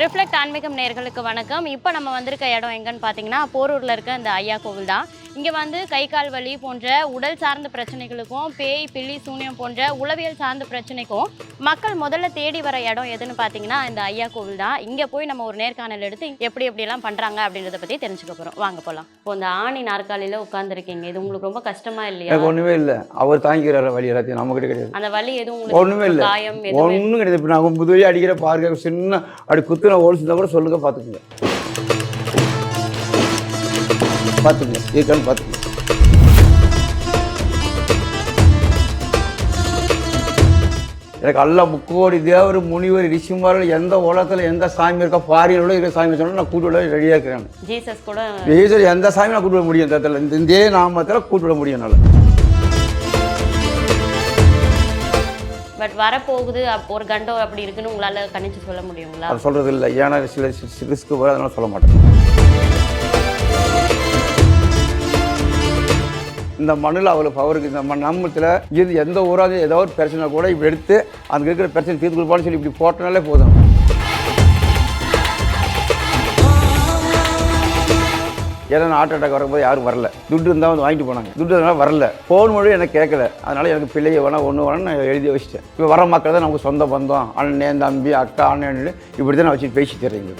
Reflect ஆன்மீகம் நேர்களுக்கு வணக்கம். இப்போ நம்ம வந்திருக்க இடம் எங்கன்னு பார்த்தீங்கன்னா போரூரில் இருக்க இந்த ஐயா கோவில் தான் இங்கே வந்து கை கால் வலி போன்ற உடல் சார்ந்த பிரச்சனைகளுக்கும் பேய் பில்லி சூனியம் போன்ற உளவியல் சார்ந்த பிரச்சனைக்கும் மக்கள் முதல்ல தேடி வர இடம் எதுன்னு பார்த்தீங்கன்னா இந்த ஐயா கோவில் தான். இங்கே போய் நம்ம ஒரு நேர்காணல் எடுத்து எப்படி எப்படியெல்லாம் பண்ணுறாங்க அப்படின்றத பற்றி தெரிஞ்சுக்க போகிறோம் வாங்க போகலாம் இப்போ இந்த ஆணி நாற்காலியில் உட்காந்துருக்கீங்க இது உங்களுக்கு ரொம்ப கஷ்டமா இல்லையா? ஒன்றுமே இல்லை. அவர் தாங்கிக்கிறாரு வழி எல்லாத்தையும். நம்மகிட்ட கிடையாது. அந்த வலி எதுவும் ஒன்றுமே இல்லை. காயம் ஒன்றும் கிடையாது. இப்போ நான் புதுவையை அடிக்கிற பாருங்க. சின்ன அப்படி குத்துன ஓடிச்சுருந்தா கூட சொல்லுங்க பார்த்துக்குங்க பார்த்துக்குங்க. இருக்கான்னு பார்த்துக்குங்க. எனக்கு அல்ல முக்கோடி தேவர் முனிவர் ரிஷிமார்கள் எந்த உலகத்தில் எந்த சாமி இருக்கோ பாரியோட இருக்கிற சாமி சொன்னால் நான் கூட்டு விட ரெடியாக இருக்கிறேன். ஜீசஸ் கூட ஈஸ்வரி எந்த சாமி நான் கூட்டு விட முடியும் இந்த இடத்துல. இந்த இதே நாமத்தில் கூட்டு விட முடியும் என்னால். பட் வரப்போகுது ஒரு கண்டோ அப்படி இருக்குன்னு உங்களால கணிச்சு சொல்ல முடியுங்களா? சொல்கிறது இல்லை. ஏன்னா சில ரிஸ்க்கு வரும் அதனால சொல்ல மாட்டேன். இந்த மண்ணில் அவ்வளோ பவருக்கு இந்த மண் நம்மத்தில் இது எந்த ஊராக ஏதோ ஒரு பிரச்சனை கூட இப்படி எடுத்து அங்கே இருக்கிற பிரச்சனை தீர்த்து கொடுப்பான்னு சொல்லி இப்படி போட்டனாலே போதும். ஏன்னா ஹார்ட் அட்டாக் வரும்போது யாரும் வரல. துட்டு இருந்தால் வந்து வாங்கிட்டு போனாங்க. துட்டு இருந்தால் வரல. ஃபோன் மொழி எனக்கு கேட்கல. அதனால் எனக்கு பிள்ளைய வேணாம் ஒன்று வேணாம் நான் எழுதி வச்சுட்டேன். இப்போ வர மக்கள் தான் நமக்கு சொந்த பந்தம். அண்ணன் தம்பி அக்கா அண்ணன் இப்படி தான் நான் வச்சு பேசி தர்றீங்க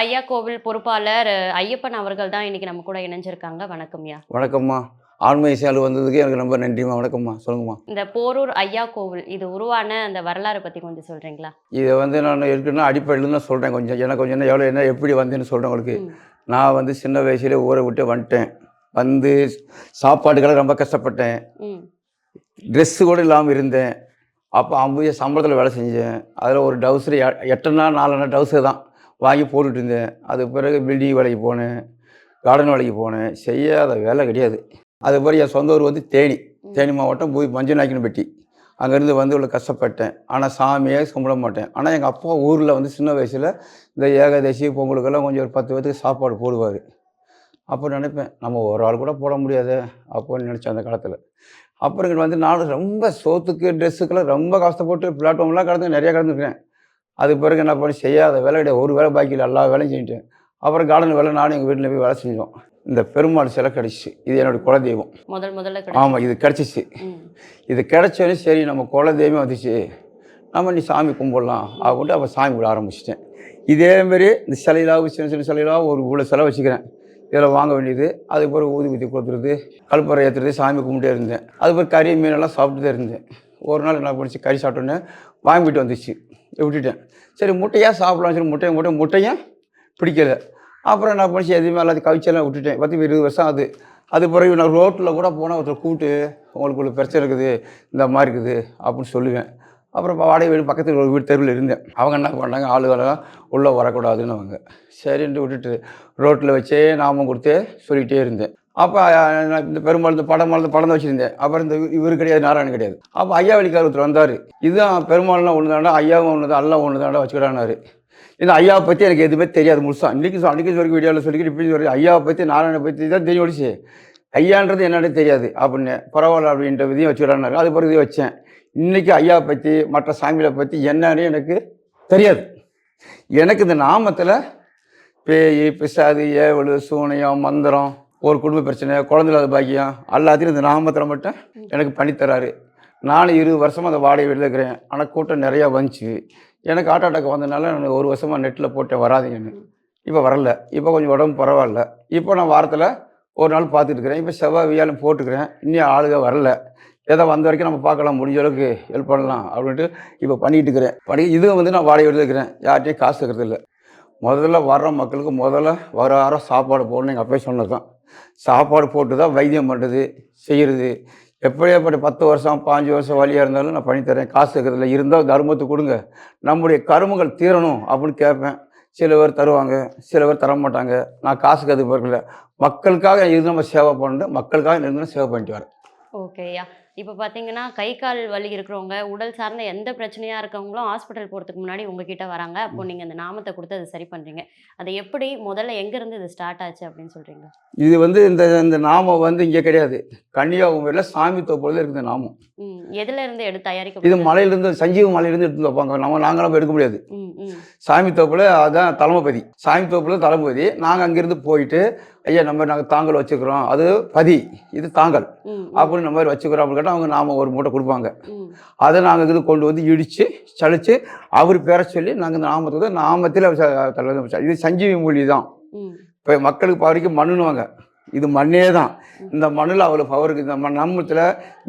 ஐயா கோவில் பொறுப்பாளர் ஐயப்பன் அவர்கள் தான் இன்னைக்கு நம்ம கூட இணைஞ்சிருக்காங்க. வணக்கம்யா வணக்கம்மா. ஆண்மை சேலை வந்ததுக்கு எனக்கு ரொம்ப நன்றிம்மா. வணக்கம்மா. சொல்லுங்கம்மா. இந்த போரூர் ஐயா கோவில் இது உருவான அந்த வரலாறு பத்தி கொஞ்சம் சொல்றீங்களா? இதை வந்து நான் இருக்குன்னா அடிப்படையில் தான் சொல்கிறேன் கொஞ்சம் எனக்கு கொஞ்சம் என்ன எவ்வளோ என்ன எப்படி வந்தேன்னு சொல்கிறேன் உங்களுக்கு. நான் வந்து சின்ன வயசுல ஊரை விட்டு வந்துட்டேன். வந்து சாப்பாட்டுக்கெல்லாம் ரொம்ப கஷ்டப்பட்டேன். ட்ரெஸ்ஸு கூட இல்லாமல் இருந்தேன். அப்போ ஐம்பது சம்பளத்தில் வேலை செஞ்சேன். அதில் ஒரு டவுசர் எட்டனா நாலனா டவுசர் தான். வாங்கி போட்டுட்டு இருந்தேன். அது பிறகு பில்டிங் வேலைக்கு போனேன். கார்டன் வேலைக்கு போனேன். செய்யாத வேலை கிடையாது. அது பிறகு என் சொந்த ஊர் வந்து தேனி. தேனி மாவட்டம் போய் மஞ்சநாய்க்கன்பட்டி. அங்கேருந்து வந்து இவ்வளோ கஷ்டப்பட்டேன். ஆனால் சாமியே கும்பிட மாட்டேன். ஆனால் எங்கள் அப்பா ஊரில் வந்து சின்ன வயசில் இந்த ஏகாதசி பொங்கலுக்கெல்லாம் கொஞ்சம் ஒரு பத்து பேத்துக்கு சாப்பாடு போடுவார். அப்போ நினைப்பேன் நம்ம ஒரு ஆள் கூட போட முடியாது அப்போன்னு நினச்சேன் அந்த காலத்தில். அப்புறம் இங்கே வந்து நானும் ரொம்ப சோத்துக்கு ட்ரெஸ்ஸுக்கெல்லாம் ரொம்ப கஷ்டப்பட்டு பிளாட்ஃபார்ம்லாம் கடந்து நிறையா கடந்துருக்கேன். அது பிறகு என்ன பண்ணி செய்யாத வேலை கிடையாது ஒரு வேலை பாக்கி இல்லை எல்லா வேலையும் செஞ்சுட்டேன். அப்புறம் கார்டன் வேலை நானும் எங்கள் வீட்டில் போய் வேலை செஞ்சோம். இந்த பெருமாள் சிலை கிடச்சிச்சு. இது என்னோட குலதெய்வம். முதல் முதல்ல ஆமாம் இது கிடச்சிச்சு. இது கிடச்சோன்னே சரி நம்ம குலதெய்வம் வந்துச்சு. நம்ம நீ சாமி கும்பிடலாம் அப்படின்ட்டு அப்போ சாமி விட ஆரம்பிச்சிட்டேன். இதேமாரி இந்த சிலையிலாக சின்ன சின்ன சிலையிலாக ஒரு இவ்வளோ சிலை வச்சுக்கிறேன். இதில் வாங்க வேண்டியது. அது பிறகு ஊதுபத்தி கொடுத்துறது கல்பறை ஏற்றுறது சாமி கும்பிட்டே இருந்தேன். அது பிறகு கறி மீனெல்லாம் சாப்பிட்டுட்டே இருந்தேன். ஒரு நாள் என்ன பண்ணிச்சு கறி சாப்பிட்டோன்னே வாங்கிட்டு வந்துச்சு. விட்டுட்டேன். சரி முட்டையாக சாப்பிடலாம் சரி முட்டையை முட்டை முட்டையும் பிடிக்கல. அப்புறம் என்ன பண்ணிச்சு எதுவுமே எல்லாத்தையும் கவிச்செல்லாம் விட்டுட்டேன். பத்து இருபது வருஷம் அது அது பிறகு நான் ரோட்டில் கூட போனால் ஒருத்தர் கூப்பிட்டு உங்களுக்கு ஒரு பிரச்சனை இருக்குது இந்த மாதிரி இருக்குது அப்படின்னு சொல்லுவேன். அப்புறம் வாடகை வீடு பக்கத்தில் ஒரு வீடு தெருவில் இருந்தேன். அவங்க என்ன பண்ணாங்க ஆளுகளெல்லாம் உள்ளே வரக்கூடாதுன்னு அவங்க சரின்ட்டு விட்டுட்டு ரோட்டில் வச்சே நாமும் கொடுத்தே சொல்லிகிட்டே இருந்தேன். அப்போ நான் இந்த பெருமாள் இந்த படம் மலர்ந்து படம் தான் வச்சுருந்தேன். அப்புறம் இந்த இவர் கிடையாது நாராயணன் கிடையாது. அப்போ ஐயா வழிக்கார் ஒருத்தர் வந்தார். இதுதான் பெருமாள்லாம் ஒன்று தாண்டா ஐயாவும் ஒன்று தான் அல்லா ஒன்று தாண்டா வச்சுக்கிட்டானாரு இந்த ஐயாவை பற்றி எனக்கு எதுவுமே தெரியாது முழுசா. இன்றைக்கி சொல் அன்றைக்கி வரைக்கும் வீடியோவில் சொல்லிக்கிட்டு இப்படி சொல்லி ஐயாவை பற்றி நாராயணனை பற்றி தான் தெரியும் ஓடிச்சு ஐயான்றது என்னன்னு தெரியாது. அப்படின்னு பரவாயில்ல அப்படின்ற விதையும் வச்சுக்கிட்டாரு அது பிறகு இதையும் வச்சேன். இன்றைக்கி ஐயாவை பற்றி மற்ற சாமிகளை பற்றி என்னன்னு எனக்கு தெரியாது. எனக்கு இந்த நாமத்தில் பேய் பிசாது ஏவல் சூனியம் மந்திரம் ஒரு குடும்ப பிரச்சனை குழந்தைலாத பாக்கியம் எல்லாத்தையும் இந்த நாமத்தில் மட்டும் எனக்கு பண்ணித்தராரு நானும் இருபது வருஷமாக அந்த வாடகை வீட்டில் இருக்கிறேன். ஆனால் கூட்டம் நிறையா வந்துச்சு. எனக்கு ஹார்ட் அட்டாக் வந்ததுனால நான் ஒரு வருஷமாக நெட்டில் போட்டேன் வராதீங்கன்னு. இப்போ வரல. இப்போ கொஞ்சம் உடம்பு பரவாயில்ல. இப்போ நான் வாரத்தில் ஒரு நாள் பார்த்துட்டு இருக்கிறேன். இப்போ செவ்வாய் வியாழன் போட்டுக்கிறேன். இன்னும் ஆளுக வரல. ஏதோ வந்த வரைக்கும் நம்ம பார்க்கலாம். முடிஞ்ச அளவுக்கு ஹெல்ப் பண்ணலாம் அப்படின்ட்டு இப்போ பண்ணிகிட்டு இருக்கிறேன். பண்ணி இதுவும் வந்து நான் வாடகை வீட்டில் இருக்கிறேன். யார்கிட்டையும் காசு இருக்கிறது இல்லை. முதல்ல வர்ற மக்களுக்கு முதல்ல வர வாரம் சாப்பாடு போடணும் எங்கள் அப்பயே சொன்னது தான் சாப்பாடு போட்டு தான் வைத்தியம் பண்ணுறது செய்கிறது எப்படியாப்பட்ட பத்து வருஷம் பாஞ்சு வருஷம் வழியாக இருந்தாலும் நான் பண்ணித்தரேன். காசு இருக்கிறதுல இருந்தால் தர்மத்தை கொடுங்க. நம்முடைய கருமங்கள் தீரணும் அப்படின்னு கேட்பேன். சில பேர் தருவாங்க சில பேர் தர மாட்டாங்க நான் காசுக்கு அது பார்க்கல மக்களுக்காக இருந்து நம்ம சேவை பண்ணுறேன் மக்களுக்காக இருந்து சேவை பண்ணிட்டு வரேன். ஓகேயா இப்போ பார்த்தீங்கன்னா கை கால் வலி இருக்கிறவங்க உடல் சார்ந்த எந்த பிரச்சனையாக இருக்கவங்களும் ஹாஸ்பிட்டல் போகிறதுக்கு முன்னாடி உங்ககிட்ட வராங்க. அப்போ நீங்கள் அந்த நாமத்தை கொடுத்து அதை சரி பண்ணுறீங்க அது எப்படி முதல்ல எங்கேருந்து இது ஸ்டார்ட் ஆச்சு அப்படின்னு சொல்கிறீங்க இது வந்து இந்த இந்த நாமம் வந்து இங்கே கிடையாது. கன்னியாகுமரியில் சாமி தோப்புல இருக்குது நாமம். எதுல இருந்து எடுத்து இது தயாரிக்க மலையிலேருந்து சஞ்சீவ மலையிலேருந்து எடுத்து வைப்பாங்க. நம்ம நாங்களும் எடுக்க முடியாது. சாமி தோப்புல அதான் தலைமைப்பதி சாமி தோப்புல தலைமைப்பதி நாங்கள் அங்கேருந்து போயிட்டு ஐயா நம்ம நாங்கள் தாங்கல் வச்சுக்கிறோம். அது பதி. இது தாங்கல். அப்படின்னு நம்ம மாதிரி வச்சுக்கிறோம் அப்படின்னு கேட்டால் அவங்க நாம ஒரு மூட்டை கொடுப்பாங்க. அதை நாங்கள் இது கொண்டு வந்து இடித்து சலிச்சு அவர் பேர சொல்லி நாங்கள் இந்த நாமத்தை வந்து நாமத்தில் இது சஞ்சீவி மொழி தான். இப்போ மக்களுக்கு பவருக்கு மண்ணுன்னுவாங்க இது மண்ணே தான். இந்த மண்ணில் அவ்வளோ பவருக்கு இந்த மண் நம்மத்தில்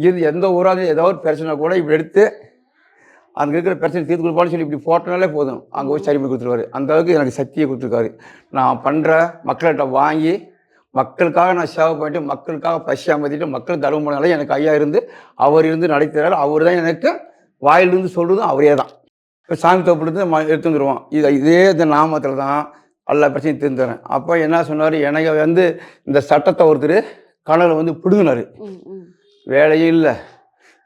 இது எந்த ஊராக ஏதோ ஒரு பிரச்சனை கூட இப்படி எடுத்து அங்கே இருக்கிற பிரச்சனை தீர்த்து கொடுப்பான்னு சொல்லி இப்படி போட்டனாலே போதும். அங்கே போய் சரி பண்ணி கொடுத்துருவாரு. அந்த அளவுக்கு எனக்கு சக்தியை கொடுத்துருக்காரு. நான் பண்ணுற மக்கள்கிட்ட வாங்கி மக்களுக்காக நான் சேவை பண்ணிட்டு மக்களுக்காக பசி அமைத்திட்டு மக்கள் தர்மம் பண்ணாலே எனக்கு ஐயா இருந்து அவர் இருந்து நடத்துகிறார் அவர் தான் எனக்கு வாயிலிருந்து சொல்கிறதும் அவரே தான். இப்போ சாமி தோப்புலேருந்து ம எடுத்து வந்துடுவோம் இது இதே இந்த நாமத்தில் தான் எல்லா பிரச்சனையும் தீர்ந்துறேன் அப்போ என்ன சொன்னார்? எனக்கு வந்து இந்த சட்டத்தை ஒருத்தர் கனவுல வந்து பிடுங்கினார். வேலையும் இல்லை.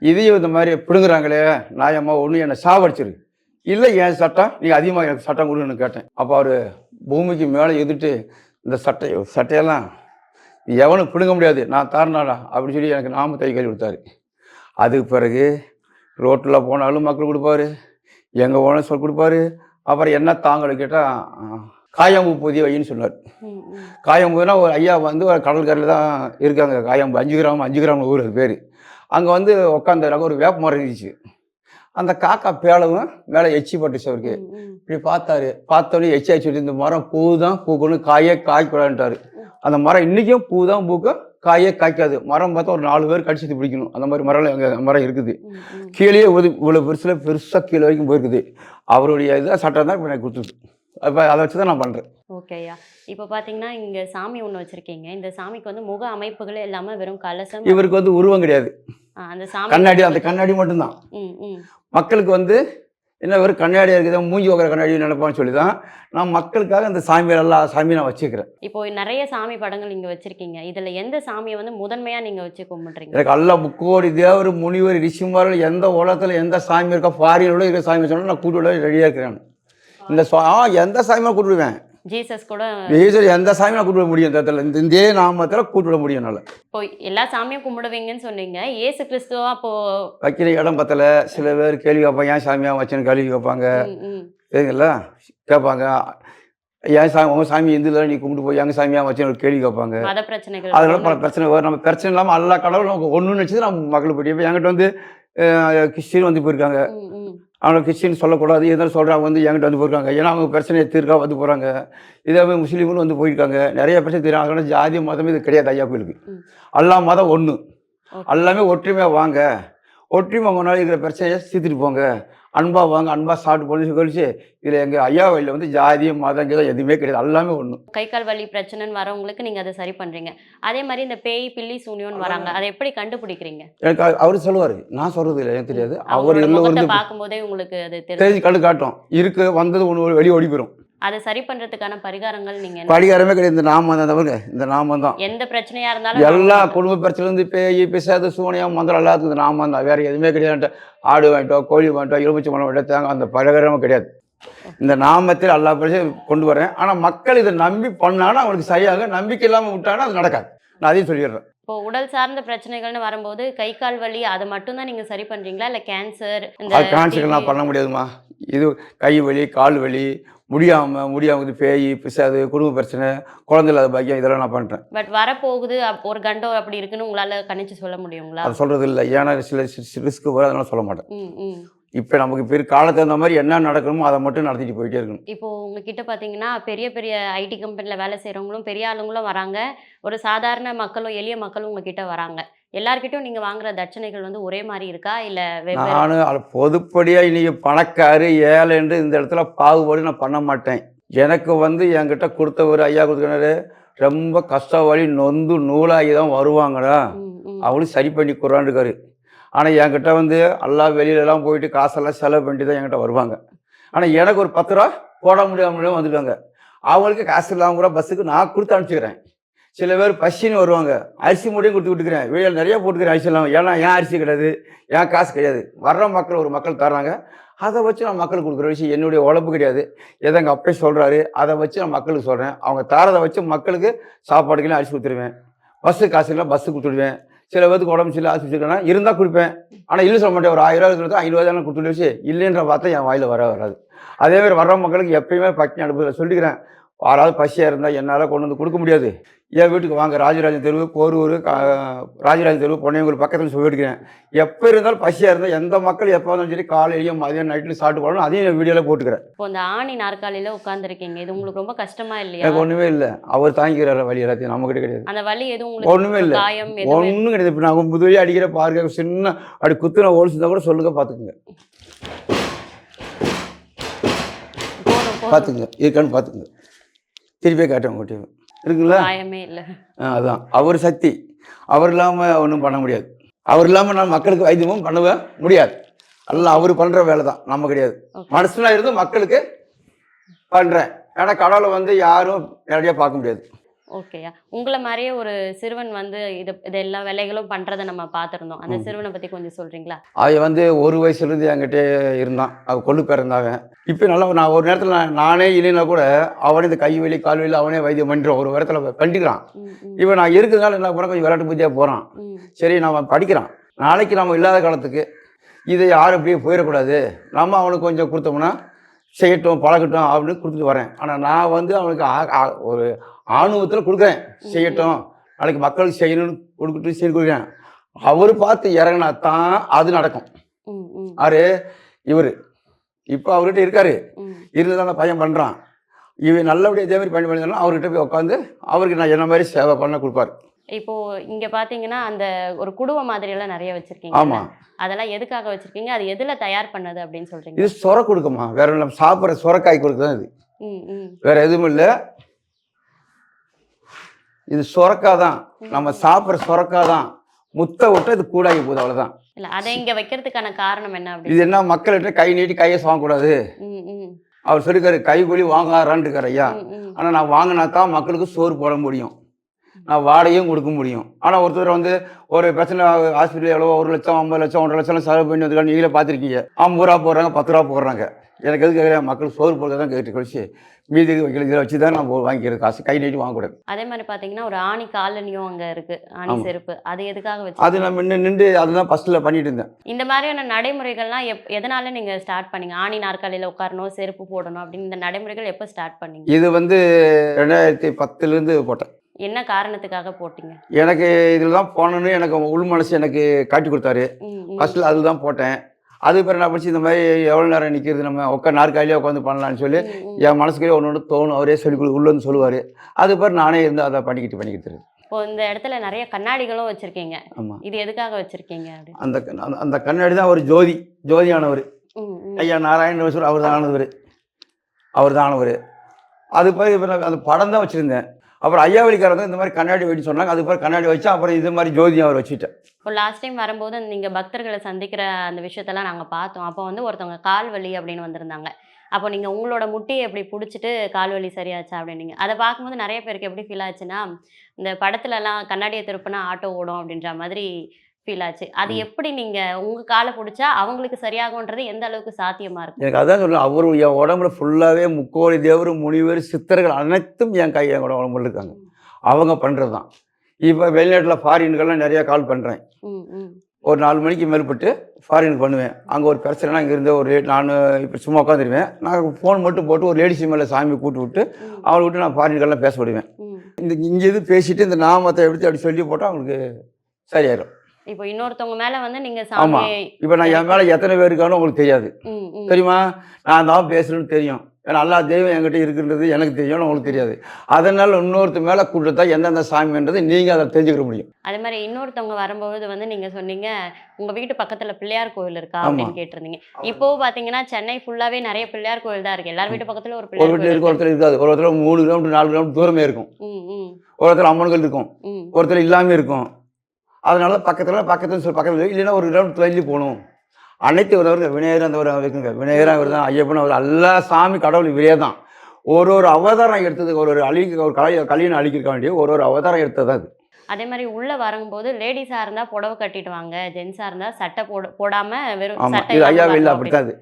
இதையும் இந்த மாதிரி பிடுங்குறாங்களே நாயம்மா ஒன்று என்னை சாவடிச்சிரு. இல்லை என் சட்டம் நீ அதிகமாக எனக்கு சட்டம் கொடுன்னு கேட்டேன். அப்போ அவர் பூமிக்கு மேலே எதிர்த்து இந்த சட்டை சட்டையெல்லாம் எவனும் பிடுங்க முடியாது நான் தரனாடா அப்படின்னு சொல்லி எனக்கு நாமத்தை கல்வி கொடுத்தாரு. அதுக்கு பிறகு ரோட்டில் போனாலும் மக்கள் கொடுப்பாரு எங்கே போனாலும் சொல் கொடுப்பாரு. அப்புறம் என்ன தாங்கள் கேட்டால் காயாம்பூ பொதிய வைன்னு சொன்னார். காயம்புனா ஒரு ஐயா வந்து ஒரு கடற்கரையில் தான் இருக்காங்க. காயம்பு அஞ்சு கிராம் அஞ்சு கிராம் ஊர் அது பேர். அங்கே வந்து உட்காந்துறாங்க ஒரு வேப்ப மரம் இருந்துச்சு. அந்த காக்கா பேளவும் மேலே எச்சி பட்டுச்சு அவருக்கு. இப்படி பார்த்தாரு. பார்த்தோன்னே எச்சி ஆச்சு இந்த மரம் பூ தான் பூக்கணும் காயே காய்க்கூடாதுன்ட்டாரு அந்த மரம் இன்றைக்கும் பூ தான் பூக்கும் காயே காய்க்காது. மரம் பார்த்தா ஒரு நாலு பேர் கடிச்சிட்டு பிடிக்கணும். அந்த மாதிரி மரம் எங்கள் மரம் இருக்குது. கீழே ஒரு இவ்வளோ பெருசில் பெருசாக கீழே வரைக்கும் போயிருக்குது. அவருடைய இதாக சட்டம் தான் இப்போ எனக்கு கொடுத்துருக்கு. அப்போ அதை வச்சு தான் நான் பண்ணுறேன் ஓகே ஐயா இப்போ பார்த்தீங்கன்னா இங்கே சாமி ஒன்று வச்சுருக்கீங்க. இந்த சாமிக்கு வந்து முக அமைப்புகளே இல்லாமல் வெறும் கலசம் இவருக்கு வந்து உருவம் கிடையாது. அந்த சாமி கண்ணாடி அந்த கண்ணாடி மட்டும்தான். மக்களுக்கு வந்து என்ன வெறும் கண்ணாடியாக இருக்குது மூஞ்சி வைக்கிற கண்ணாடி நினைப்பான்னு சொல்லி தான் நான் மக்களுக்காக அந்த சாமி எல்லா சாமியும் நான் வச்சுக்கிறேன். இப்போ நிறைய சாமி படங்கள் இங்கே வச்சுருக்கீங்க. இதில் எந்த சாமியை வந்து முதன்மையாக நீங்கள் வச்சு கும்பிட்றீங்க? எனக்கு எல்லா முக்கோடி தேவர் முனிவர் ரிஷிமார்கள் எந்த உலகத்தில் எந்த சாமி இருக்கோ ஃபாரினோட இருக்கிற சாமி சொன்னாலும் நான் கூட்டு விட ரெடியாக இருக்கிறேன். இந்த ஆ எந்த சாமியாக கூட்டு விடுவேன் ஜீசஸ் கூட ஈஸ்வரி எந்த சாமி நான் கூட்டு விட முடியும்? இந்த இடத்துல இந்த இதே நாமத்தில் விட முடியும் என்னால். இப்போ எல்லா சாமியும் கும்பிடுவீங்கன்னு சொன்னீங்க. ஏசு கிறிஸ்துவா அப்போ? வைக்கிற இடம் பத்தல. சில பேர் கேள்வி கேட்பாங்க ஏன் சாமியாக வச்சேன்னு கேள்வி கேட்பாங்க. சரிங்களா? கேட்பாங்க. ஏன் சாமி உங்கள் சாமி இந்துல நீ கும்பிட்டு போய் எங்கள் சாமியாக வச்சேன்னு? ஒரு கேள்வி கேட்பாங்க. அதனால பல பிரச்சனை வரும். நம்ம பிரச்சனை இல்லாமல் எல்லா கடவுளும் ஒன்றுன்னு வச்சு நம்ம மக்கள் போய் இப்போ என்கிட்ட வந்து கிறிஸ்டின் வந்து போயிருக்காங்க. அவங்க கிறிஸ்டின் சொல்லக்கூடாது. இருந்தாலும் சொல்கிறாங்க வந்து என்கிட்ட வந்து போயிருக்காங்க. ஏன்னா அவங்க பிரச்சனையை தீர்க்கா வந்து போகிறாங்க இதே மாதிரி முஸ்லீம்களும் வந்து போயிருக்காங்க. நிறைய பிரச்சனை தெரியும் அதனால ஜாதி மதம் இது கிடையாது ஐயா கோயிலுக்கு. எல்லா மதம் ஒன்று. எல்லாமே ஒற்றுமையாக வாங்க. ஒற்றுமை உங்களால் இருக்கிற பிரச்சனையை தீர்த்துட்டு போங்க. அன்பா வாங்க அன்பா சாப்பிட்டு போன்னு கழிச்சு இதில் எங்கள் ஐயா வயலில் வந்து ஜாதி மதம் கீதம் எதுவுமே கிடையாது. எல்லாமே ஒன்று கை கால் வலி பிரச்சனைன்னு வரவங்களுக்கு நீங்க அதை சரி பண்றீங்க. அதே மாதிரி இந்த பேய் பில்லி சூனியோன்னு வராங்க. அதை எப்படி கண்டுபிடிக்கிறீங்க? எனக்கு அவர் சொல்லுவார். நான் சொல்கிறது இல்லை எனக்கு தெரியாது. அவர் பார்க்கும்போதே உங்களுக்கு அது தெரிஞ்சு கண்டு காட்டும். இருக்கு வந்தது ஒன்று வெளியே ஓடி போயிடும் அதை சரி பண்றதுக்கான பரிகாரங்கள் நீங்க படிகாரமே கிடையாது. இந்த நாமம் தான். தவிர இந்த நாமம் தான். எந்த பிரச்சனையா இருந்தாலும் எல்லா குடும்ப பிரச்சனைலேருந்து பேய் பிசாது சூனியம் மந்திரம் எல்லாத்துக்கும் இந்த நாமம் தான். வேற எதுவுமே கிடையாது ஆடு வாங்கிட்டோம் கோழி வாங்கிட்டோம் எலுமிச்சை மரம் வாங்கிட்டோம் தேங்காய் அந்த பரிகாரமும் கிடையாது. இந்த நாமத்தில் எல்லா பிரச்சனையும் கொண்டு வரேன். ஆனால் மக்கள் இதை நம்பி பண்ணாங்கன்னா அவங்களுக்கு சரியாக நம்பிக்கை இல்லாமல் விட்டாங்கன்னா அது நடக்காது. நான் அதையும் சொல்லிடுறேன். இப்போ உடல் சார்ந்த பிரச்சனைகள்னு வரும்போது கை கால் வலி அது மட்டும் தான் நீங்க சரி பண்றீங்களா? இல்ல கேன்சர் கான்செப்ட் நான் பண்ண முடியாதுமா இது கை வலி கால் வலி முடியாமல் முடியாமல் பேய் பிசாது குடும்ப பிரச்சனை குழந்தை இல்லாத பாக்கியம் இதெல்லாம் நான் பண்ணுறேன் பட் வரப்போகுது ஒரு கண்டம் அப்படி இருக்குன்னு உங்களால கணிச்சு சொல்ல முடியுங்களா? அது சொல்கிறது இல்லை. ஏன்னா சில ரிஸ்க் வரும் அதனால சொல்ல மாட்டேன். இப்போ நமக்கு பெரிய காலத்துக்கு தகுந்த மாதிரி என்ன நடக்கணுமோ அதை மட்டும் நடத்திட்டு போயிட்டே இருக்கணும். இப்போ உங்ககிட்ட பார்த்தீங்கன்னா பெரிய பெரிய ஐடி கம்பெனியில் வேலை செய்கிறவங்களும் பெரிய ஆளுங்களும் வராங்க. ஒரு சாதாரண மக்களும் எளிய மக்களும் உங்ககிட்ட வராங்க. எல்லார்கிட்டயும் நீங்கள் வாங்குற தட்சணைகள் வந்து ஒரே மாதிரி இருக்கா? இல்லை நான் பொதுப்படியாக இன்னைக்கு பணக்காரு ஏழை என்று இந்த இடத்துல பாகுபாடு நான் பண்ண மாட்டேன். எனக்கு வந்து என்கிட்ட கொடுத்தவர் ஐயா கொடுத்துக்கிறாரு ரொம்ப கஷ்ட வழி நொந்து நூலாகி தான் வருவாங்கடா. ம், ம். அவளும் சரி பண்ணி கொடுறான்ருக்காரு ஆனால் என்கிட்ட வந்து எல்லாம் வெளியிலலாம் போயிட்டு காசெல்லாம் செலவு பண்ணிட்டு தான் என்கிட்ட வருவாங்க. ஆனால் எனக்கு ஒரு பத்து ரூபா போட முடியாமலே வந்துட்டாங்க. அவங்களுக்கு காசு இல்லாமல் கூட பஸ்ஸுக்கு நான் கொடுத்து அனுப்பிச்சிக்கிறேன். சில பேர் பசின்னு வருவாங்க. அரிசி மூடையும் கொடுத்து விட்டுக்கிறேன். வீடியோ நிறைய போட்டுக்கிறேன் அரிசி எல்லாம். ஏன்னா ஏன் அரிசி கிடையாது? ஏன் காசு கிடையாது? வர்ற மக்கள் ஒரு மக்கள் தர்றாங்க. அதை வச்சு நான் மக்களுக்கு கொடுக்குற விஷயம் என்னுடைய உழப்பு கிடையாது. எதை எங்கள் அப்பே சொல்கிறாரு அதை வச்சு நான் மக்களுக்கு சொல்கிறேன் அவங்க தரதை வச்சு மக்களுக்கு சாப்பாடுக்கெல்லாம் அரிசி கொடுத்துருவேன். பஸ்ஸு காசுக்கெல்லாம் பஸ்ஸு கொடுத்துடுவேன். சில பேருக்கு உடம்பு சரியில்லை ஆஸ்பத்திரி வச்சுருக்கேன் இருந்தால் கொடுப்பேன். ஆனால் இல்லை சொல்ல மாட்டேன். ஒரு ஆயிரம் ரூபா கொடுத்தா ஐநூறுவா தானே கொடுத்துட்டு வச்சு இல்லைன்ற வார்த்தை என் வாயில் வர வராது. அதே மாதிரி வர்ற மக்களுக்கு எப்பயுமே பட்டினி அனுப்புறத சொல்லிக்கிறேன். யாராவது பசியாக இருந்தால் என்னால் கொண்டு வந்து கொடுக்க முடியாது. என் வீட்டுக்கு வாங்க ராஜராஜன் தெருவு போரூர் கா ராஜராஜன் தெருவு பொன்னையங்குடி பக்கத்தில் சொல்லியிருக்கிறேன் எப்போ இருந்தாலும் பசியாக இருந்தால் எந்த மக்கள் எப்போ வந்தாலும் சரி காலையிலையும் மதியம் நைட்லையும் சாப்பிட்டு போகணும் அதையும் என் வீடியோவில் போட்டுக்கிறேன். இப்போ இந்த ஆணி நாற்காலியில உட்காந்துருக்கீங்க இது உங்களுக்கு ரொம்ப கஷ்டமா இல்லையா? எனக்கு ஒன்றுமே இல்லை. அவர் தாங்கிக்கிறார வழி எல்லாத்தையும் நம்மகிட்ட கிடையாது. அந்த வலி எதுவும் உங்களுக்கு ஒண்ணுமே இல்ல. ஒன்றும் கிடையாது. இப்போ நான் முதுவலி அடிக்கிற பாருங்க சின்ன அப்படி குத்துன ஓடிச்சுருந்தா கூட சொல்லுங்க பார்த்துக்குங்க பார்த்துக்குங்க இருக்கான்னு பார்த்துக்குங்க திருப்பியே காட்டுவேன் உங்கள்கிட்ட இருக்குங்களா? காயமே இல்ல. அதான். அவர் சக்தி. அவர் இல்லாமல் ஒன்றும் பண்ண முடியாது. அவர் இல்லாமல் நான் மக்களுக்கு வைத்தியமும் பண்ணவே முடியாது. எல்லாம் அவர் பண்ணுற வேலை தான் நம்ம கிடையாது. மனசுல இருந்து மக்களுக்கு பண்ணுறேன் ஏன்னா கடவுளை வந்து யாரும் நேரடியாக பார்க்க முடியாது. ஓகேயா உங்களை மாதிரியே ஒரு சிறுவன் வந்து இது இது எல்லா வேலைகளும் பண்றதை நம்ம பார்த்திருந்தோம். அந்த சிறுவனை பத்தி கொஞ்சம் சொல்றீங்களா? அவன் வந்து ஒரு வயசுலேருந்து என்கிட்ட இருந்தான். அவன் கொள்ளு பிறந்தாவன் இப்போ நல்லா நான் ஒரு நேரத்தில் நான் நானே இல்லைன்னா கூட அவனே இந்த கை வலி கால் வலி அவனே வைத்தியம் பண்ணிடுறான் ஒரு இடத்துல பண்ணிக்கிறான் இவன் நான் இருக்கிறதுனால என்ன பண்ண கொஞ்சம் விளையாட்டு புத்தியாக போகிறான். சரி நம்ம படிக்கிறான். நாளைக்கு நம்ம இல்லாத காலத்துக்கு இதை யாரும் இப்படியே போயிடக்கூடாது. நம்ம அவனுக்கு கொஞ்சம் கொடுத்தோம்னா செய்யட்டும் பழகட்டும் அப்படின்னு கொடுத்துட்டு வரேன். ஆனால் நான் வந்து அவனுக்கு ஒரு ஆணவத்தில் கொடுக்குறேன். செய்யட்டும். நாளைக்கு மக்களுக்கு செய்யணும்னு கொடுத்துட்டு சரி கொடுக்குறேன். அவர் பார்த்து இறங்கினா தான் அது நடக்கும். யாரு? இவர். இப்போ அவர்கிட்ட இருக்காரு. ம். இருந்து அந்த பையன் பண்ணுறான் இவன் நல்லபடியாக இதே மாதிரி பண்ணி பண்ணிருந்தாலும் அவர்கிட்ட போய் உட்காந்து அவருக்கு நான் என்ன மாதிரி சேவை பண்ண கொடுப்பாரு. இப்போ இங்க பாத்தீங்கன்னா அந்த ஒரு குடுவை மாதிரி எல்லாம் நிறைய வச்சிருக்கீங்க. ஆமாம் அதெல்லாம் எதுக்காக வச்சிருக்கீங்க? அது எதுல தயார் பண்ணது அப்படின்னு சொல்றீங்க? இது சொர கொடுக்குமா? வேற நம்ம சாப்பிட்ற சொரக்காய் கொடுக்கு தான் இது. வேற எதுவும் இல்லை. இது சொரக்காய் தான் நம்ம சாப்பிட்ற சொரக்காய் தான் முத்தை விட்டு இது கூடாகி போகுது அவ்வளோதான் இல்ல அதை இங்க வைக்கிறதுக்கான காரணம் என்ன இது என்ன மக்கள்கிட்ட கை நீட்டி கையை வாங்கக்கூடாது ம், அவர் சொல்லிக்காரு கை கூலி வாங்காரான்னு ஐயா. ஆனால் நான் வாங்கினா தான் மக்களுக்கு சோறு போட முடியும். நான் வாடகையும் கொடுக்க முடியும். ஆனால் ஒருத்தர் வந்து ஒரு பிரச்சனை ஹாஸ்பிட்டல் எவ்வளோ ஒரு லட்சம் ஐம்பது லட்சம் ஒன்றரை லட்சம் செலவு பண்ணி வந்துருக்காங்க நீங்களே பார்த்துருக்கீங்க. ஐம்பது ரூபா போடுறாங்க பத்து ரூபா போடுறாங்க. எனக்கு எதுக்கு கேட்குறேன் மக்கள் சோறு போடுறது தான் கேட்டு கழிச்சு மீதி வைக்கல இதில் வச்சு தான் நான் வாங்கிக்கிறது காசு. கை நீட்டி வாங்கக்கூடாது அதே மாதிரி பாத்தீங்கன்னா ஒரு ஆணி காலனியும் அங்க இருக்கு. ஆணி. செருப்பு. அது எதுக்காக அது வச்சு நான் நின்று நின்று அதுதான் ஃபஸ்ட்டில் பண்ணிட்டு இருந்தேன். இந்த மாதிரியான நடைமுறைகள்லாம் எப் எதனால நீங்க ஸ்டார்ட் பண்ணீங்க? ஆணி நாற்காலியில உட்காரணும் செருப்பு போடணும் அப்படின்னு இந்த நடைமுறைகள் எப்போ ஸ்டார்ட் பண்ணீங்க? இது வந்து ரெண்டாயிரத்தி பத்துலேருந்து போட்டேன். என்ன காரணத்துக்காக போட்டீங்க? எனக்கு இதில் தான் போகணுன்னு எனக்கு உள் மனசு எனக்கு காட்டி கொடுத்தாரு. ஃபஸ்ட்டில் அதில் தான் போட்டேன். அது பிறகு நான் படிச்சு இந்த மாதிரி எவ்வளோ நேரம் நிற்கிறது நம்ம உட்கா நாற்காலியே உட்காந்து பண்ணலான்னு சொல்லி. என் மனசுக்கே ஒன்று ஒன்று தோணும். அவரே சொல்லி கொடு உள்ள வந்து சொல்லுவார். அது பிறகு நானே இருந்து அதை பண்ணிக்கிட்டு பண்ணிக்கிட்டு இருக்கேன். இப்போ இந்த இடத்துல நிறைய கண்ணாடிகளும் வச்சிருக்கீங்க. ஆமாம் இது எதுக்காக வச்சிருக்கீங்க அந்த அந்த- கண்ணாடி தான் ஒரு ஜோதி ஜோதியானவர். ஐயா நாராயண அவர் தான் ஆனவர். அவர் தான் ஆனவர். அது நான் அந்த படம் தான் வச்சுருந்தேன். அப்புறம் ஐயாவளிக்கார வந்து இந்த மாதிரி கண்ணாடி வைன்னு சொன்னாங்க. அது கண்ணாடி வச்சு அப்புறம் இது மாதிரி ஜோதி அவர் வச்சுட்டேன் இப்போ லாஸ்ட் டைம் வரும்போது நீங்கள் பக்தர்களை சந்திக்கிற அந்த விஷயத்தெல்லாம் நாங்கள் பார்த்தோம். அப்போ வந்து ஒருத்தவங்க கால் வலி அப்படின்னு வந்திருந்தாங்க. அப்போ நீங்கள் உங்களோட முட்டியை எப்படி பிடிச்சிட்டு கால் வலி சரியாச்சா அப்படின்னீங்க. அதை பார்க்கும்போது நிறைய பேருக்கு எப்படி ஃபீல் ஆச்சுன்னா இந்த படத்துலலாம் கண்ணாடியை திருப்பினா ஆட்டோ ஓடும் அப்படின்ற மாதிரி ஃபீல் ஆச்சு. அது. எப்படி நீங்க உங்க காலை பிடிச்சா அவங்களுக்கு சரியாகும்ன்றது எந்த அளவுக்கு சாத்தியமா இருக்கும் எனக்கு அதான் சொல்ல அவர் என் உடம்புல ஃபுல்லாகவே முக்கோடி தேவர் முனிவர் சித்தர்கள் அனைத்தும் என் கை என் உடம்புல இருக்காங்க அவங்க பண்ணுறது தான் இப்போ வெளிநாட்டில் ஃபாரின்கெல்லாம் நிறையா கால் பண்ணுறேன் ஒரு நாலு மணிக்கு மேற்பட்டு ஃபாரினுக்கு பண்ணுவேன். அங்கே ஒரு பிரச்சனைனா இங்கேருந்து ஒரு லே- நான் இப்போ சும்மா உட்காந்துருவேன் நான் ஃபோன் மட்டும் போட்டு ஒரு லேடிஸ் மேலே சாமி கூட்டு விட்டு அவளை விட்டு நான் ஃபாரின்கெல்லாம் பேச விடுவேன். இந்த இங்கே இது பேசிட்டு இந்த நாமத்தை எடுத்து அப்படி சொல்லி போட்டால் அவங்களுக்கு சரியாயிடும் இப்போ இன்னொருத்தவங்க மேல வந்து நீங்க ஆமா. சாமி இப்போ நான் என் மேலே எத்தனை பேர் இருக்கானோ உங்களுக்கு தெரியாது. தெரியுமா? நான் தான் பேசுகிறேன்னு தெரியும். ஏன்னா எல்லா தெய்வம் என்கிட்ட இருக்குன்றது எனக்கு தெரியும் உங்களுக்கு தெரியாது. அதனால் இன்னொருத்தர் மேலே கூட்டத்தா எந்தெந்த சாமின்றது நீங்கள் அதை தெரிஞ்சுக்கிற முடியும். அதே மாதிரி இன்னொருத்தவங்க வரும்போது வந்து நீங்க சொன்னீங்க உங்க வீட்டு பக்கத்துல பிள்ளையார் கோவில் இருக்கா. அப்படின்னு கேட்டிருந்தீங்க. இப்போ பாத்தீங்கன்னா சென்னை ஃபுல்லாவே நிறைய பிள்ளையார் கோவில் தான் இருக்கு. எல்லார் வீட்டு பக்கத்துல ஒரு ஒரு வீட்டில் கோவில் இருக்க. ஒருத்தர் இருக்காது. ஒரு ஒருத்தர் மூணு கிலோமீட்டர் நாலு கிலோமீட்டர் தூரமே இருக்கும். ம், ம், ஒரு இடத்துல அம்மன்கள் இருக்கும். ஒருத்தர் இல்லாமல் இருக்கும். அதனால பக்கத்தில் பக்கத்தில் சொல்லி பக்கத்தில் இல்லைன்னா ஒரு கிலோமீட்டர் தள்ளி போகணும். அனைத்து வருவாங்க விநாயகர் அந்த ஒரு இருக்குங்க விநாயகர் அவர் தான் ஐயப்பன் அவர் எல்லா சாமி கடவுள் இவரே தான். ஒரு ஒரு அவதாரம் எடுத்தது ஒரு ஒரு அழிக்க ஒரு கலை கல்யாணம் அழிக்க வேண்டிய ஒரு ஒரு அவதாரம் எடுத்தது அது. அதே மாதிரி உள்ள வரும்போது லேடிஸா இருந்தா புடவை கட்டிட்டு வாங்க ஜென்ஸா இருந்தா சட்டை போட போடாம வெறும் ஐயா அப்படி. அப்படித்தான் அது.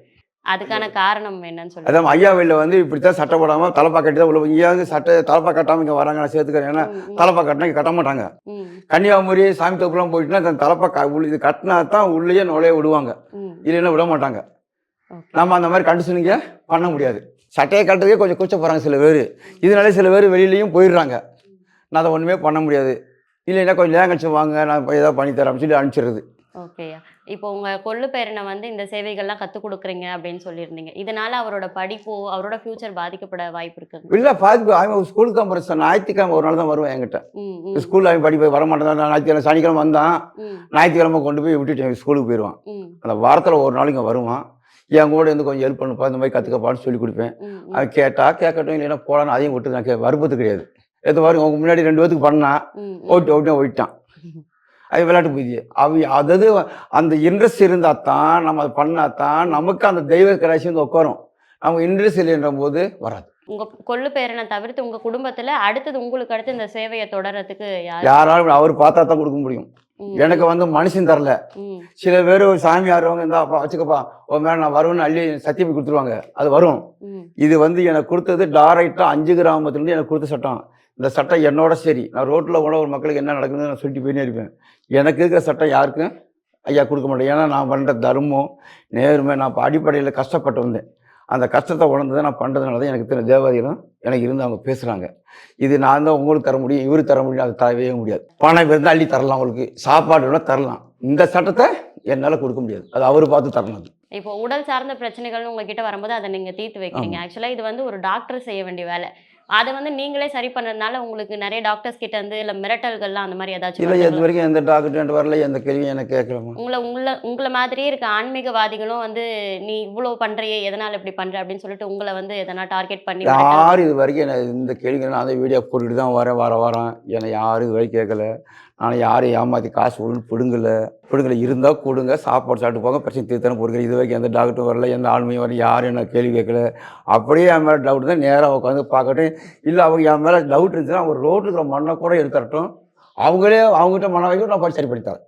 அதுக்கான காரணம் என்னன்னு சொல்லி அதான் ஐயா வெளில வந்து இப்படித்தான் சட்டை போடாமல் தலைப்பா கட்டி தான் உள்ள இங்கே வந்து சட்டை தலைப்பா கட்டாமல் இங்கே வராங்க நான் சேர்த்துக்கிறேன். ஏன்னா தலைப்பா கட்டினா கட்ட மாட்டாங்க. கன்னியாகுமரி சாமி தோப்புலாம் போயிட்டுனா அந்த தலைப்பா இது கட்டினா தான் உள்ளேயே நுழைய விடுவாங்க. இல்லைன்னா விட மாட்டாங்க. நம்ம அந்த மாதிரி கண்டிஷனுங்க பண்ண முடியாது. சட்டையை கட்டுறதுக்கே கொஞ்சம் கூச்ச போகிறாங்க சில பேர். இதனால சில பேர் வெளியிலையும் போயிடுறாங்க. நான் அதை ஒன்றுமே பண்ண முடியாது. இல்லைன்னா கொஞ்சம் நேரம் கழிச்சு வாங்க நான் போய் ஏதாவது பண்ணி தரேன் சொல்லி அனுப்பிச்சிடுறது. ஓகேயா இப்போ உங்க கொள்ளு பேரனை வந்து இந்த சேவைகள்லாம் கத்துக் கொடுக்குறீங்க அப்படின்னு சொல்லியிருந்தீங்க. இதனால அவரோட படிப்போ அவரோட ஃபியூச்சர் பாதிக்கப்பட வாய்ப்பு இருக்குங்க இல்லை பாதிப்பு அவன் ஸ்கூலுக்கு தான் போகிறேன் ஞாயிற்றுக்கிழமை ஒரு நாள் தான் வருவேன் என்கிட்ட. ஸ்கூலில் அவன் படிப்பு வர மாட்டேன் ஞாயிற்றுக்கிழமை சனிக்கிழமை வந்தான் ஞாயிற்றுக்கிழமை கொண்டு போய் விட்டுட்டு ஸ்கூலுக்கு போயிடுவான் அந்த வாரத்தில் ஒரு நாள் இங்கே வருவான். என் கூட இருந்து கொஞ்சம் ஹெல்ப் பண்ணுப்பா இந்த மாதிரி கற்றுக்கப்பான்னு சொல்லி கொடுப்பேன். அவன் கேட்டா கேட்கட்டும் இல்லைன்னா போடான்னு அதையும் விட்டு நான் வருப்பது கிடையாது. எது மாதிரி உங்க முன்னாடி ரெண்டு பேத்துக்கு ம், ம். ஓட்டு ஓட்டு ஓயிட்டான் அது விளையாட்டு புதிய அவ அதாவது அந்த இன்ட்ரெஸ்ட் இருந்தால் தான் நம்ம அதை பண்ணால் தான் நமக்கு அந்த தெய்வ கடாட்சி வந்து உட்காரும். நம்ம இன்ட்ரெஸ்ட் இல்லைன்ற போது வராது. உங்க கொள்ளு பேரனை தவிர்த்து உங்க குடும்பத்துல அடுத்தது உங்களுக்கு அடுத்து இந்த சேவையை தொடர்றதுக்கு யார்? யாராலும் அவர் பார்த்தா தான் கொடுக்க முடியும். எனக்கு வந்து மனுஷன் தரல. சில பேர் ஒரு சாமி ஆடுறவங்க இருந்தா அப்பா வச்சுக்கப்பா உன் மேலே நான் வருவேன்னு அள்ளி சத்தியம் கொடுத்துருவாங்க. அது வரும். இது வந்து எனக்கு கொடுத்தது டாரைட்டாக அஞ்சு கிராமத்துலேருந்து எனக்கு கொடுத்த சட்டம். இந்த சட்டம் என்னோட சரி. நான் ரோட்டில் கூட ஒரு மக்களுக்கு என்ன நடக்குதுன்னு நான் சொல்லிட்டு போயினே இருப்பேன். எனக்கு இருக்கிற சட்டம் யாருக்கும் ஐயா கொடுக்க மாட்டேன். ஏன்னா நான் பண்ணுற தர்மம் நேர்மை நான் இப்போ அடிப்படையில் கஷ்டப்பட்டு வந்தேன். அந்த கஷ்டத்தை உணர்ந்து நான் பண்ணுறதுனால தான் எனக்கு இத்தனை தேவாதிகளும் எனக்கு இருந்து அவங்க பேசுகிறாங்க இது நான் தான் உங்களுக்கு தர முடியும் இவரு தர முடியும் அது தரவே முடியாது. பணம் இருந்தால் அள்ளி தரலாம் உங்களுக்கு சாப்பாடு வேணா தரலாம். இந்த சட்டத்தை என்னால் கொடுக்க முடியாது. அது அவர் பார்த்து தரணும் அது. இப்போ உடல் சார்ந்த பிரச்சனைகள்னு உங்ககிட்ட வரும்போது அதை நீங்க தீர்த்து வைக்கிறீங்க. ஆக்சுவலா இது வந்து ஒரு டாக்டர் செய்ய வேண்டிய வேலை. அதை வந்து நீங்களே சரி பண்ணதுனால உங்களுக்கு நிறைய டாக்டர்ஸ் கிட்ட இருந்து இல்ல மிரட்டல்கள்லாம் அந்த மாதிரி ஏதாச்சும் இல்லை? இது வரைக்கும் எந்த டாக்டர் வரல எந்த கேள்வியும் எனக்கு கேட்கலாமா உங்களை உங்களை உங்களை மாதிரியே இருக்க ஆன்மீகவாதிகளும் வந்து நீ இவ்வளோ பண்றியே எதனால இப்படி பண்ற அப்படின்னு சொல்லிட்டு உங்களை வந்து எதனா டார்கெட் பண்ணி யாரும் இது வரைக்கும் என்ன இந்த கேள்விங்க நான் அந்த வீடியோ போட்டுட்டு தான் வரேன் வர வரேன் என்னை யாரும் இது வரைக்கும் கேட்கல. நான் யாரையும் ஏமாற்றி காசு கொடுன்னு பிடுங்கல. பிடுங்கல இருந்தால் கொடுங்க. சாப்பாடு சாப்பிட்டு போங்க. பிரச்சனை தீர்த்தானே பொறுக்கிற இது வரைக்கும் எந்த டாக்டரும் வரல எந்த ஆளுமையும் வரல யாரும் என்ன கேள்வி கேட்கல. அப்படியே என் மேலே டவுட் தான் நேராக உட்காந்து பார்க்கட்டும். இல்லை அவங்க என் மேலே டவுட் இருந்துச்சுன்னா அவங்க ரோட்டில் இருக்கிற மண்ணை கூட எடுத்துறட்டும் அவங்களே அவங்ககிட்ட மண்ணை வைக்க நான் போய் சரி பண்ணி தரேன்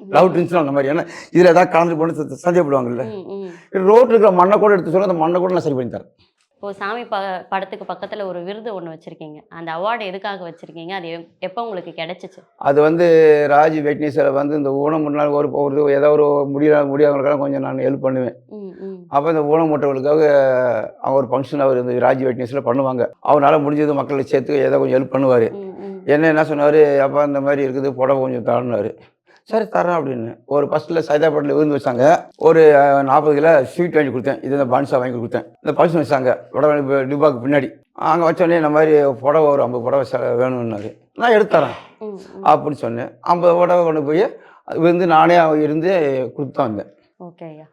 டவுட் இருந்துச்சுன்னா அந்த மாதிரி. ஏன்னா இதில் ஏதாவது கலந்து போட்டு சந்தேகப்படுவாங்கல்ல. ரோட்டில் இருக்கிற மண்ணை கூட எடுத்து சொல்ல அந்த மண்ணை கூட நான் சரி பண்ணி தரேன் இப்போ சாமி ப படத்துக்கு பக்கத்துல ஒரு விருது ஒண்ணு வச்சிருக்கீங்க. அந்த அவார்டு எதுக்காக வச்சிருக்கீங்க? அது எப்- எப்போ உங்களுக்கு கிடைச்சிச்சு? அது வந்து ராஜ் வெட்னீஸில் வந்து இந்த ஊனமுட்டினால் ஒரு ஒரு ஏதோ ஒரு முடிய முடியாதவங்களுக்கெல்லாம் கொஞ்சம் நான் ஹெல்ப் பண்ணுவேன். அப்போ இந்த ஊனமுற்றவர்களுக்காக அவங்க ஒரு ஃபங்க்ஷன் அவர் இந்த ராஜ் வெட்னீஸில் பண்ணுவாங்க. அவரால் முடிஞ்சது மக்களை சேர்த்து ஏதோ கொஞ்சம் ஹெல்ப் பண்ணுவார். என்ன என்ன சொன்னார்? அப்பா இந்த மாதிரி இருக்குது புடவை கொஞ்சம் தரணுன்னாரு சரி தரேன் அப்படின்னு. ஒரு ஃபஸ்ட்டில் சைதாப்பேட்டில் விருந்து வச்சாங்க. ஒரு நாற்பது கிலோ ஸ்வீட் வாங்கி கொடுத்தேன். இது இந்த பான்சா வாங்கி கொடுத்தேன். இந்த ஃபங்க்ஷன் வச்சாங்க. புடவை டிபாக்கு பின்னாடி. அங்கே வச்சோடனே இந்த மாதிரி புடவை ஒரு ஐம்பது புடவை வேணும்னாரு. நான் எடுத்து தரேன். ம், ம். அப்படின்னு சொன்னேன். ஐம்பது புடவை கொண்டு போய் விருந்து நானே இருந்து கொடுத்து வந்தேன்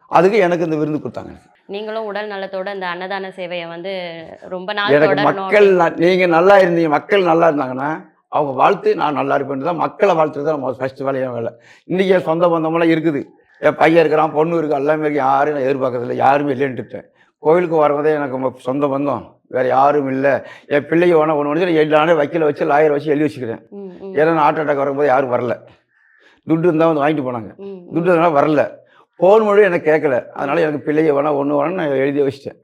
அதுக்கு எனக்கு இந்த விருந்து கொடுத்தாங்க. நீங்களும் உடல் நலத்தோட இந்த அன்னதான சேவையை வந்து ரொம்ப நாள் எனக்கு மக்கள் ந- நீங்க நல்லா இருந்தீங்க. மக்கள் நல்லா இருந்தாங்கன்னா அவங்க வாழ்த்து நான் நல்லா இருப்பேன் தான் மக்களை வாழ்த்துறது தான் நம்ம ஃபர்ஸ்ட் வேலையான வேலை. இன்னைக்கு என் சொந்த பந்தமெல்லாம் இருக்குது. என் பையன் இருக்கிறான் பொண்ணு இருக்கு எல்லாமே இருக்கு. யாரும் நான் எதிர்பார்க்கறதில்ல யாருமே இல்லைன்ட்டுட்டேன் கோயிலுக்கு வரவதே எனக்கு ம- சொந்த பந்தம். வேற யாரும் இல்லை. என் பிள்ளைங்க வேணா ஒன்று ஒன்று எல்லாமே வக்கீல வச்சு லாயர் வச்சு எழுதி வச்சுக்கிறேன். ஏன்னா நான் ஹார்ட் அட்டாக் வரும்போது யாரும் வரல. துட்டு இருந்தால் வந்து வாங்கிட்டு போனாங்க. துட்டு அதனால வரல. ஃபோன் மொழி எனக்கு கேட்கல. அதனால எனக்கு பிள்ளைய வேணா ஒன்று வேணா நான் எழுதி வச்சிட்டேன்.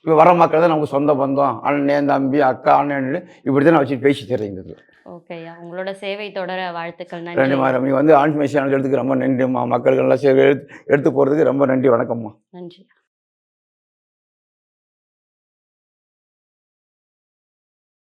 இப்போ வர மக்கள் தான் நமக்கு சொந்த பந்தம். அண்ணன் தம்பி அக்கா அண்ணன் இப்படி தான் நான் வச்சு பேசி தரேன் இந்த இடத்துல. ஓகே ஐயா உங்களோட சேவை தொடர வாழ்த்துக்கள் ரெண்டு நன்றி மாதிரி நீ வந்து ஆன்மீக சேனல் எடுத்துக்கு ரொம்ப நன்றிம்மா. மக்கள்கள் எல்லாம் சரி எடுத்து எடுத்து போகிறதுக்கு ரொம்ப நன்றி வணக்கம்மா. நன்றி.